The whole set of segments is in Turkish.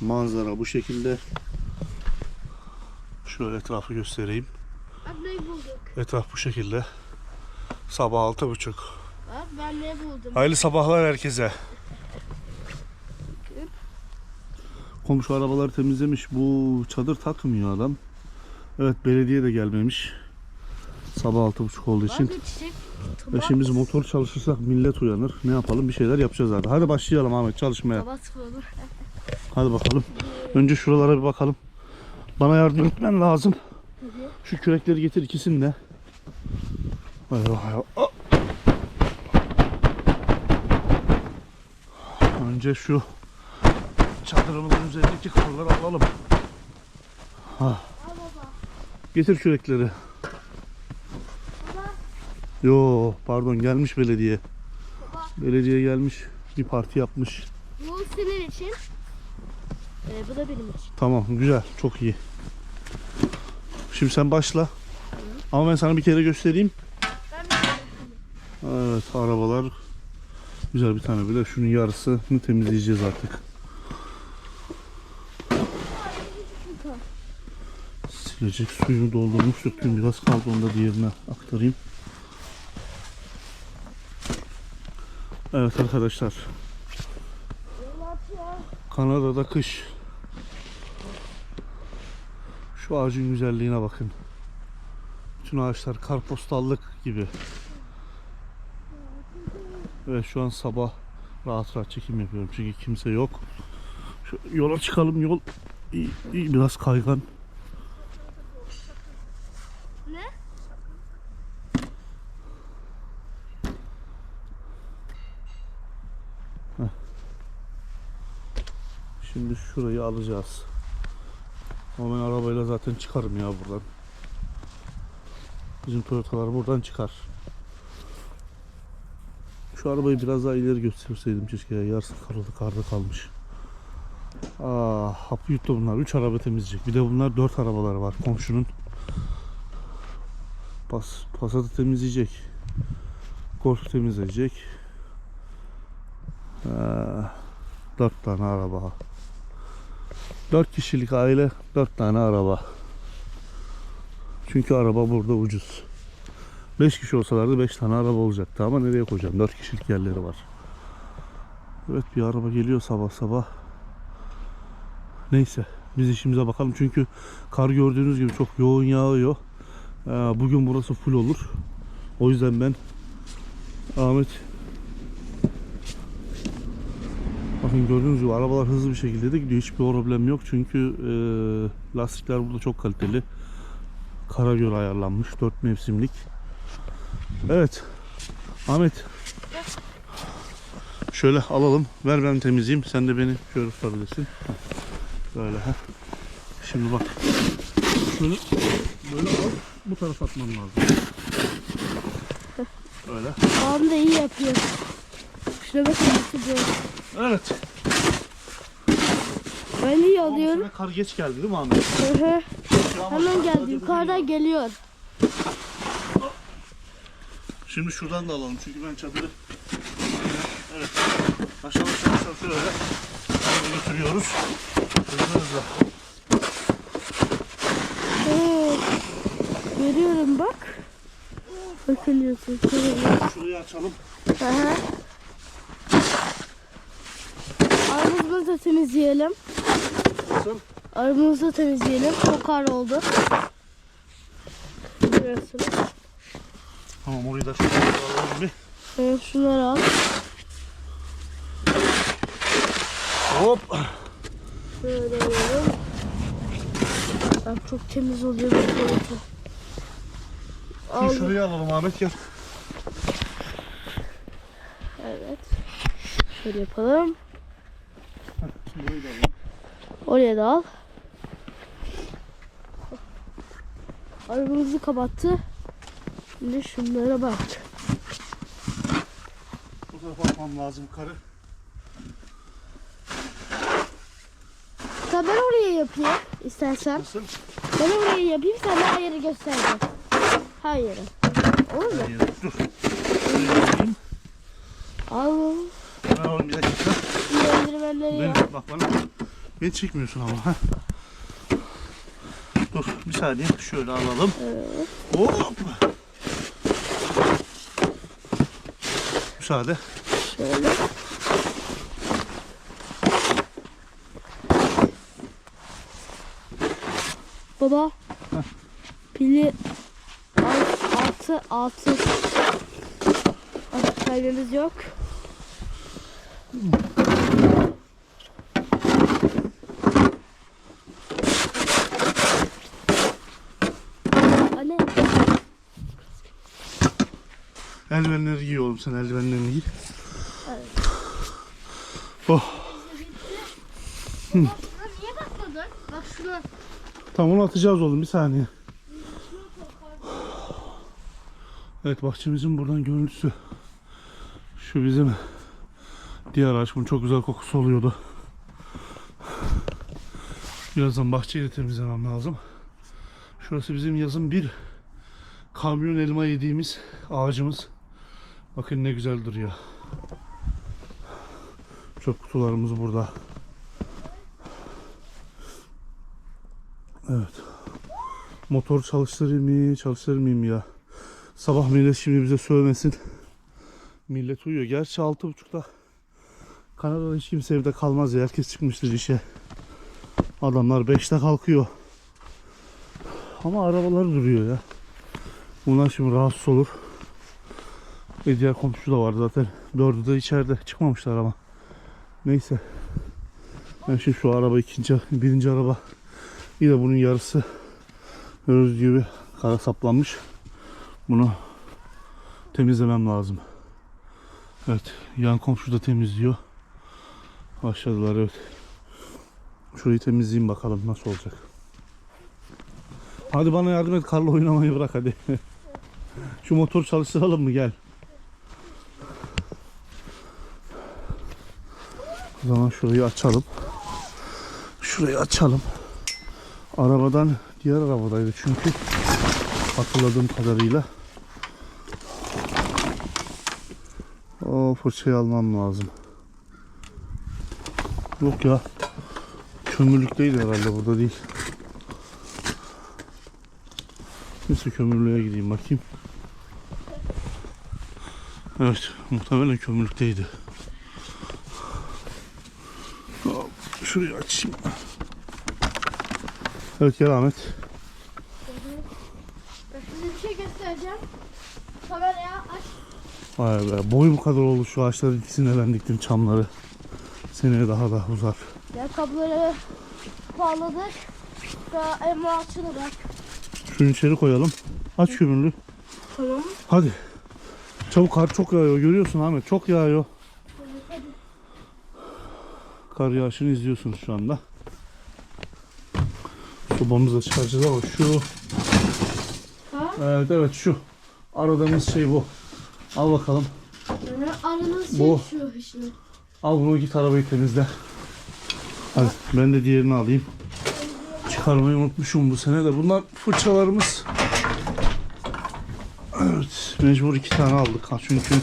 Manzara bu şekilde. Şöyle etrafı göstereyim. Ne bulduk. Etraf bu şekilde. Sabah altı buçuk. Bak ben ne buldum. Hayırlı sabahlar herkese. Komşu arabaları temizlemiş. Bu çadır takmıyor adam. Evet belediye de gelmemiş. Sabah altı buçuk olduğu için. Bak çiçek. Şimdi biz motor çalışırsak millet uyanır. Ne yapalım bir şeyler yapacağız hadi. Hadi başlayalım Ahmet çalışmaya. Sıfırı. Hadi bakalım. Önce şuralara bir bakalım. Bana yardım etmen lazım. Şu kürekleri getir ikisini de. Hadi bakalım. Hop. Önce şu çadırımızın üzerindeki karları alalım. Ha. Getir kürekleri. Yo pardon gelmiş belediye. Belediye gelmiş. Bir parti yapmış. Bu senin için. Ee, bu da benim için. Tamam güzel çok iyi. Şimdi sen başla. Ama ben sana bir kere göstereyim. Evet arabalar güzel bir tane bile şunun yarısını temizleyeceğiz artık. Silecek suyunu doldurmuş döktüm biraz kaldı onu da diğerine aktarayım. Evet arkadaşlar Kanada'da kış. Şu ağacın güzelliğine bakın. Bütün ağaçlar karpostallık gibi. Evet şu an sabah rahat rahat çekim yapıyorum çünkü kimse yok. Şu yola çıkalım yol iyi- iyi, biraz kaygan. Ne? Şimdi şurayı alacağız. Ama ben arabayla zaten çıkarım ya buradan. Bizim Toyota'lar buradan çıkar. Şu arabayı biraz daha ileri gösterseydim keşke ya. Yarısı karlı karda kalmış. Aa, hapı yuttu bunlar. 3 araba temizleyecek. Bir de bunlar 4 arabaları var komşunun. Pas, Passat'ı temizleyecek. Golf temizleyecek. Ee, 4 tane araba. 4 kişilik aile 4 tane araba. Çünkü araba burada ucuz. 5 kişi olsalardı 5 tane araba olacaktı ama nereye koyacağım? 4 kişilik yerleri var. Evet bir araba geliyor sabah sabah. Neyse biz işimize bakalım çünkü kar gördüğünüz gibi çok yoğun yağıyor. Ee, Bugün burası full olur. O yüzden ben Ahmet Bakın gördüğünüz gibi arabalar hızlı bir şekilde de gidiyor. Hiçbir problem yok çünkü e, lastikler burada çok kaliteli. Kara göre ayarlanmış. 4 mevsimlik. Evet. Ahmet. Şöyle alalım. Ver ben temizleyeyim. Sen de beni şöyle tutabilirsin. Böyle. heh. Şimdi bak. Şöyle böyle al. Bu tarafa atman lazım. Böyle. Babam da iyi yapıyor. Şuna bakın nasıl böyle. Evet. Ben iyi alıyorum. kar geç geldi değil mi Ahmet? Hı hı. Hemen geldi. Yukarıdan geliyor. Şimdi şuradan da alalım çünkü ben çadırı evet aşağı aşağı aşağı şöyle götürüyoruz. Hızlı hızlı. Evet. Görüyorum bak. Bakılıyorsun. Şurayı açalım. Aha. Arabamızı da temizleyelim. Nasıl? Arabamızı da temizleyelim. Çok kar oldu. Burası. Tamam orayı da şöyle alalım bir. Evet, şunları al. Hop. Şöyle alalım. Bak çok temiz oluyor bu tarafı. Aldım. şurayı alalım Ahmet gel. Evet. Şöyle yapalım. Burayı da. Oraya da al. Arabamızı kapattı. Şimdi şunlara bak. Bu tarafa atmam lazım karı. Sen ben oraya yapayım istersen. Nasıl? Ben oraya yapayım sen her yeri göstereceğim. Yeri. Olur mu? Yere- Dur. Al. Ben alayım bir dakika. Eldivenleri Benim, yap. bak bana. Beni çekmiyorsun ama. Ha. Dur bir saniye şöyle alalım. Hop. Müsaade. Şöyle. Baba. Pili alt- altı altı. Artık kaybımız yok. Anne. Eldivenleri giy oğlum sen eldivenlerini giy. Oh. Buna niye bakmadın? Bak şuna. Tamam onu atacağız oğlum bir saniye. Evet bahçemizin buradan görüntüsü. Şu bizim diğer ağaç bunun çok güzel kokusu oluyordu. Birazdan bahçeyi de temizlemem lazım. Şurası bizim yazın bir kamyon elma yediğimiz ağacımız. Bakın ne güzel duruyor. Çöp kutularımız burada. Evet. Motor çalıştırayım mı, çalıştırmayayım ya. Sabah millet şimdi bize sövmesin. Millet uyuyor. Gerçi altı buçukta Kanada'da hiç kimse evde kalmaz ya. Herkes çıkmıştır işe. Adamlar beşte kalkıyor. Ama arabalar duruyor ya. Bunlar şimdi rahatsız olur. Ve diğer komşu da var zaten. Dördü de içeride. Çıkmamışlar ama. Neyse. Ben şimdi şu araba ikinci, birinci araba Yine bunun yarısı gördüğünüz gibi kara saplanmış. Bunu temizlemem lazım. Evet, yan komşu da temizliyor. Başladılar evet. Şurayı temizleyeyim bakalım nasıl olacak. Hadi bana yardım et karla oynamayı bırak hadi. Şu motor çalıştıralım mı gel. O zaman şurayı açalım. Şurayı açalım. Arabadan diğer arabadaydı çünkü hatırladığım kadarıyla. O fırçayı almam lazım. Yok ya. Kömürlükteydi herhalde burada değil. Neyse kömürlüğe gideyim bakayım. Evet muhtemelen kömürlükteydi. Şurayı açayım. Evet gel Ahmet. Ben size bir şey göstereceğim. Kameraya aç. Vay be boy bu kadar oldu şu ağaçların ikisini ben diktim çamları. Seneye daha da uzar. Ya kabloları bağladık. Daha elma açılı bak. Şunu içeri koyalım. Aç kömürlü. Tamam. Hadi. Çabuk kar çok yağıyor görüyorsun Ahmet çok yağıyor. Kar yağışını izliyorsunuz şu anda. Sobamızı çıkaracağız ama şu Ha? Evet evet şu aradığımız şey bu. Al bakalım. Yani Bu. şey şu işte. Al bunu git arabayı temizle. Hadi ben de diğerini alayım. Çıkarmayı unutmuşum bu sene de. Bunlar fırçalarımız. Evet mecbur iki tane aldık. Çünkü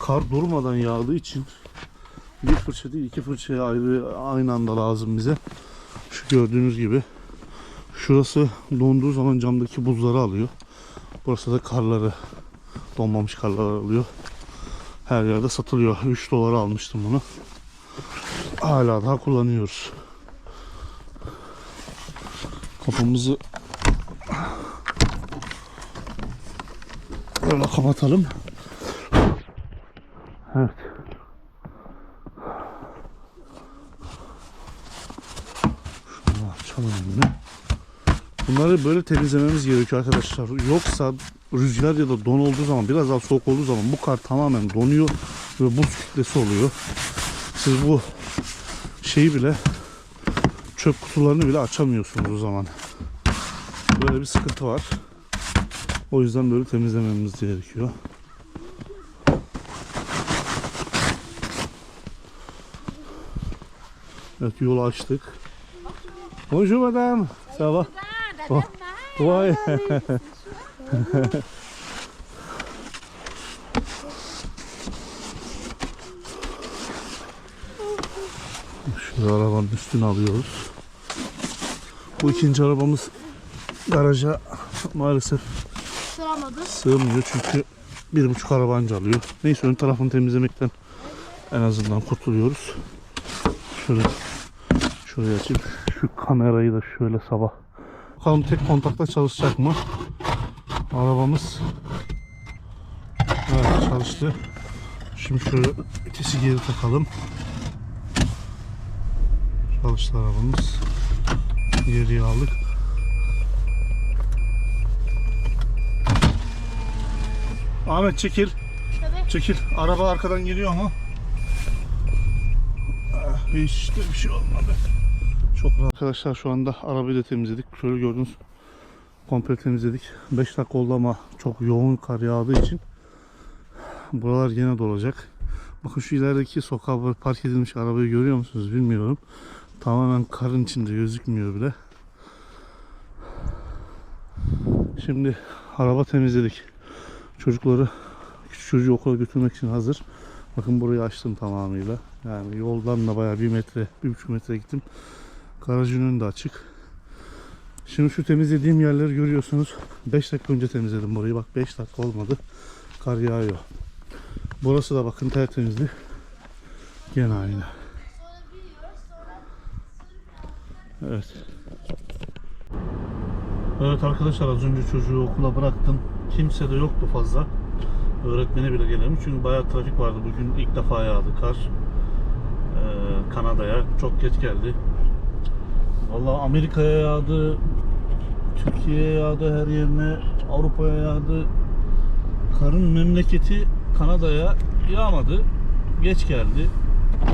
kar durmadan yağdığı için bir fırça değil iki fırçaya ayrı aynı anda lazım bize. Şu gördüğünüz gibi. Şurası donduğu zaman camdaki buzları alıyor. Burası da karları donmamış karlar alıyor. Her yerde satılıyor. 3 dolara almıştım bunu. Hala daha kullanıyoruz. Kapımızı böyle kapatalım. Evet. Şunu açalım yine. Bunları böyle temizlememiz gerekiyor arkadaşlar. Yoksa rüzgar ya da don olduğu zaman biraz daha soğuk olduğu zaman bu kar tamamen donuyor ve buz kütlesi oluyor. Siz bu şeyi bile çöp kutularını bile açamıyorsunuz o zaman. Böyle bir sıkıntı var. O yüzden böyle temizlememiz gerekiyor. Evet yolu açtık. Bonjour madame. Ça va? Oh. Ouais. Şöyle arabanın üstüne alıyoruz. Bu ikinci arabamız garaja maalesef Sıramadı. sığmıyor çünkü bir buçuk araba anca alıyor. Neyse ön tarafını temizlemekten en azından kurtuluyoruz. Şöyle şurayı açayım. Şu kamerayı da şöyle sabah. Bakalım tek kontakta çalışacak mı? Arabamız evet, çalıştı. Şimdi şöyle ötesi geri takalım. Çalıştı arabamız. Geriye aldık. Ahmet çekil. Tabii. Çekil. Araba arkadan geliyor ama. Ah, Hiç de bir şey olmadı. Çok rahat. Arkadaşlar şu anda arabayı da temizledik. Şöyle gördünüz. Komple temizledik. 5 dakika oldu ama çok yoğun kar yağdığı için buralar yine dolacak. Bakın şu ilerideki sokağa park edilmiş arabayı görüyor musunuz bilmiyorum. Tamamen karın içinde gözükmüyor bile. Şimdi araba temizledik. Çocukları küçük çocuğu okula götürmek için hazır. Bakın burayı açtım tamamıyla. Yani yoldan da bayağı bir metre, bir buçuk metre gittim. Garajın önü de açık. Şimdi şu temizlediğim yerleri görüyorsunuz. 5 dakika önce temizledim burayı. Bak 5 dakika olmadı. Kar yağıyor. Burası da bakın tertemizdi. Gene aynı. Evet. Evet arkadaşlar az önce çocuğu okula bıraktım. Kimse de yoktu fazla. Öğretmeni bile gelemiş çünkü bayağı trafik vardı. Bugün ilk defa yağdı kar. Ee, Kanada'ya çok geç geldi. Vallahi Amerika'ya yağdı, Türkiye'ye yağdı, her yerine Avrupa'ya yağdı. Karın memleketi Kanada'ya yağmadı. Geç geldi.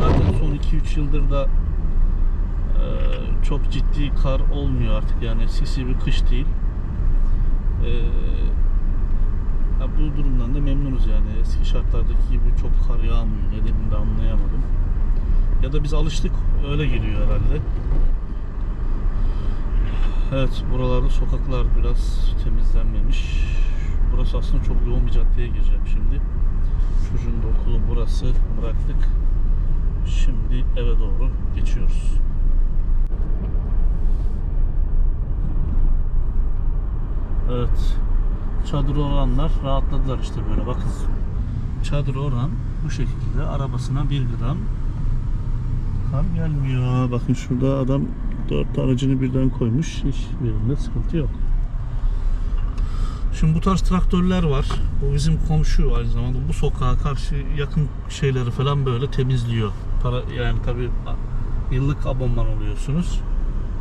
Zaten son 2-3 yıldır da e, çok ciddi kar olmuyor artık yani eskisi bir kış değil. E, ya bu durumdan da memnunuz yani eski şartlardaki gibi çok kar yağmıyor nedenini de anlayamadım. Ya da biz alıştık öyle geliyor herhalde. Evet buralarda sokaklar biraz temizlenmemiş. Burası aslında çok yoğun bir caddeye gireceğim şimdi. Çocuğun da okulu burası bıraktık. Şimdi eve doğru geçiyoruz. Evet. Çadır oranlar rahatladılar işte böyle bakın. Çadır oran bu şekilde arabasına bir gram kar gelmiyor. Bakın şurada adam dört aracını birden koymuş. Hiçbirinde sıkıntı yok. Şimdi bu tarz traktörler var. Bu bizim komşu aynı zamanda bu sokağa karşı yakın şeyleri falan böyle temizliyor. Para yani tabi yıllık abonman oluyorsunuz.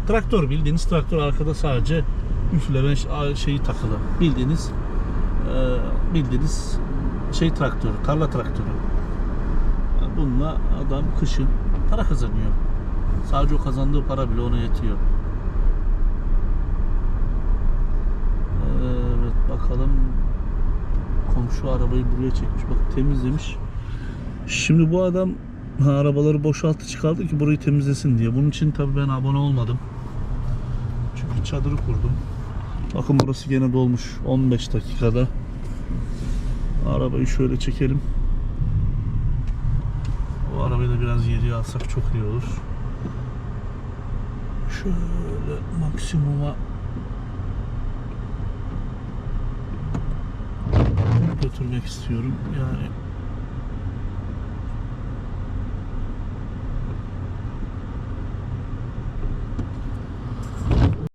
Traktör bildiğiniz traktör arkada sadece üfleme şeyi takılı. Bildiğiniz e, bildiğiniz şey traktörü, tarla traktörü. Bununla adam kışın para kazanıyor. Sadece o kazandığı para bile ona yetiyor. Evet bakalım komşu arabayı buraya çekmiş bak temizlemiş. Şimdi bu adam arabaları boşalttı çıkardı ki burayı temizlesin diye. Bunun için tabii ben abone olmadım. Çünkü çadırı kurdum. Bakın burası gene dolmuş 15 dakikada. Arabayı şöyle çekelim. O arabayı da biraz geriye alsak çok iyi olur. Şöyle maksimuma götürmek istiyorum. Yani